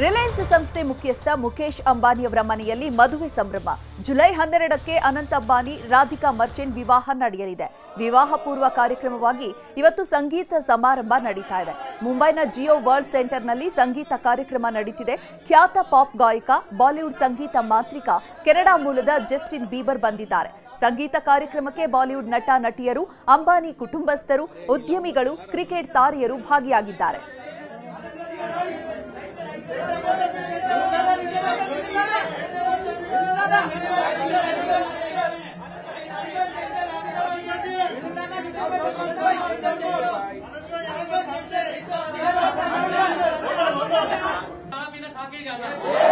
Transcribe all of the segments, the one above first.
ರಿಲಯನ್ಸ್ ಸಂಸ್ಥೆ ಮುಖ್ಯಸ್ಥ ಮುಖೇಶ್ ಅಂಬಾನಿಯವರ ಮನೆಯಲ್ಲಿ ಮದುವೆ ಸಂಭ್ರಮ. ಜುಲೈ ಹನ್ನೆರಡಕ್ಕೆ ಅನಂತ ಅಂಬಾನಿ, ರಾಧಿಕಾ ಮರ್ಚೆಂಟ್ ವಿವಾಹ ನಡೆಯಲಿದೆ. ವಿವಾಹ ಪೂರ್ವ ಕಾರ್ಯಕ್ರಮವಾಗಿ ಇವತ್ತು ಸಂಗೀತ ಸಮಾರಂಭ ನಡೀತಾ ಇದೆ. ಮುಂಬೈನ ಜಿಯೋ ವರ್ಲ್ಡ್ ಸೆಂಟರ್ನಲ್ಲಿ ಸಂಗೀತ ಕಾರ್ಯಕ್ರಮ ನಡೀತಿದೆ. ಖ್ಯಾತ ಪಾಪ್ ಗಾಯಕ, ಬಾಲಿವುಡ್ ಸಂಗೀತ ಮಾಂತ್ರಿಕ, ಕೆನಡಾ ಮೂಲದ ಜಸ್ಟಿನ್ ಬೀಬರ್ ಬಂದಿದ್ದಾರೆ. ಸಂಗೀತ ಕಾರ್ಯಕ್ರಮಕ್ಕೆ ಬಾಲಿವುಡ್ ನಟ, ನಟಿಯರು, ಅಂಬಾನಿ ಕುಟುಂಬಸ್ಥರು, ಉದ್ಯಮಿಗಳು, ಕ್ರಿಕೆಟ್ ತಾರೆಯರು ಭಾಗಿಯಾಗಿದ್ದಾರೆ. থাকে যারা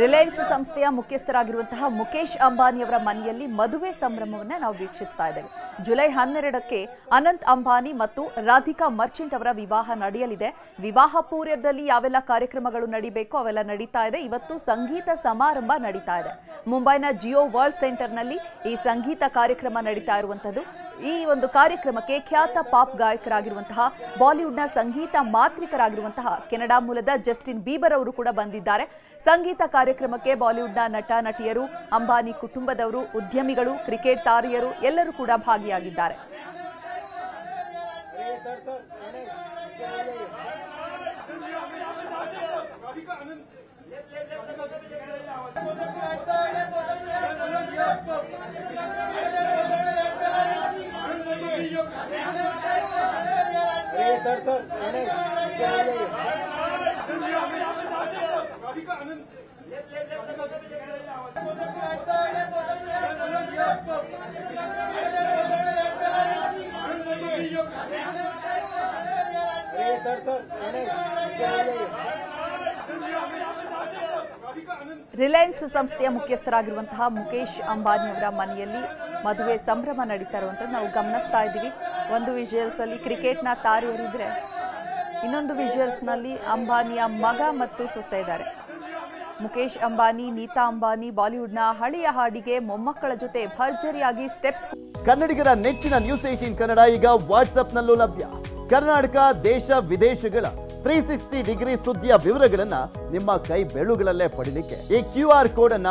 ರಿಲಯನ್ಸ್ ಸಂಸ್ಥೆಯ ಮುಖ್ಯಸ್ಥರಾಗಿರುವಂತಹ ಮುಖೇಶ್ ಅಂಬಾನಿಯವರ ಮನೆಯಲ್ಲಿ ಮದುವೆ ಸಂಭ್ರಮವನ್ನು ನಾವು ವೀಕ್ಷಿಸ್ತಾ ಇದ್ದೇವೆ. ಜುಲೈ ಹನ್ನೆರಡಕ್ಕೆ ಅನಂತ್ ಅಂಬಾನಿ ಮತ್ತು ರಾಧಿಕಾ ಮರ್ಚೆಂಟ್ ಅವರ ವಿವಾಹ ನಡೆಯಲಿದೆ. ವಿವಾಹ ಪೂರ್ವದಲ್ಲಿ ಯಾವೆಲ್ಲ ಕಾರ್ಯಕ್ರಮಗಳು ನಡಿಬೇಕೋ ಅವೆಲ್ಲ ನಡೀತಾ ಇದೆ. ಇವತ್ತು ಸಂಗೀತ ಸಮಾರಂಭ ನಡೀತಾ ಇದೆ. ಮುಂಬೈನ ಜಿಯೋ ವರ್ಲ್ಡ್ ಸೆಂಟರ್ನಲ್ಲಿ ಈ ಸಂಗೀತ ಕಾರ್ಯಕ್ರಮ ನಡೀತಾ ಇರುವಂತದ್ದು. ಈ ಒಂದು ಕಾರ್ಯಕ್ರಮಕ್ಕೆ ಖ್ಯಾತ ಪಾಪ್ ಗಾಯಕರಾಗಿರುವಂತಹ ಬಾಲಿವುಡ್ನ ಸಂಗೀತ ಮಾತ್ರಿಕರಾಗಿರುವಂತಹ ಕೆನಡಾ ಮೂಲದ ಜಸ್ಟಿನ್ ಬೀಬರ್ ಅವರು ಕೂಡ ಬಂದಿದ್ದಾರೆ. ಸಂಗೀತ ಕಾರ್ಯಕ್ರಮಕ್ಕೆ ಬಾಲಿವುಡ್ನ ನಟ, ನಟಿಯರು, ಅಂಬಾನಿ ಕುಟುಂಬದವರು, ಉದ್ಯಮಿಗಳು, ಕ್ರಿಕೆಟ್ ತಾರೆಯರು ಎಲ್ಲರೂ ಕೂಡ ಭಾಗಿಯಾಗಿದ್ದಾರೆ. ರಿಲಯನ್ಸ್ ಸಂಸ್ಥೆಯ ಮುಖ್ಯಸ್ಥರಾಗಿರುವಂತಹ ಮುಖೇಶ್ ಅಂಬಾನಿ ಅವರ ಮನೆಯಲ್ಲಿ ಮದುವೆ ಸಂಭ್ರಮ ನಡೀತಾ ಇರುವಂಥದ್ದು ನಾವು ಗಮನಿಸ್ತಾ ಇದ್ದೀವಿ. ಒಂದು ವಿಜುವಲ್ಸ್ ಅಲ್ಲಿ ಕ್ರಿಕೆಟ್ನ ತಾರೆಯರಿದ್ರೆ ಇನ್ನೊಂದು ವಿಜುವಲ್ಸ್ನಲ್ಲಿ ಅಂಬಾನಿಯ ಮಗ ಮತ್ತು ಸೊಸೆ ಇದ್ದಾರೆ. ಮುಖೇಶ್ ಅಂಬಾನಿ, ನೀತಾ ಅಂಬಾನಿ ಬಾಲಿವುಡ್ನ ಹಳೆಯ ಹಾಡಿಗೆ ಮೊಮ್ಮಕ್ಕಳ ಜೊತೆ ಭರ್ಜರಿಯಾಗಿ ಸ್ಟೆಪ್ಸ್ ಕನ್ನಡಿಗರ ನೆಚ್ಚಿನ ನ್ಯೂಸ್ ಏಟೀನ್ ಕನ್ನಡ ಈಗ ವಾಟ್ಸ್ಆಪ್ನಲ್ಲೂ ಲಭ್ಯ. ಕರ್ನಾಟಕ, ದೇಶ, ವಿದೇಶಗಳ ತ್ರೀ ಸಿಕ್ಸ್ಟಿ ಡಿಗ್ರಿ ಸುದ್ದಿಯ ವಿವರಗಳನ್ನ ನಿಮ್ಮ ಕೈ ಬೆಳುಗಳಲ್ಲೇ ಪಡೀಲಿಕ್ಕೆ ಈ ಕ್ಯೂ ಆರ್ ಕೋಡ್ ಅನ್ನ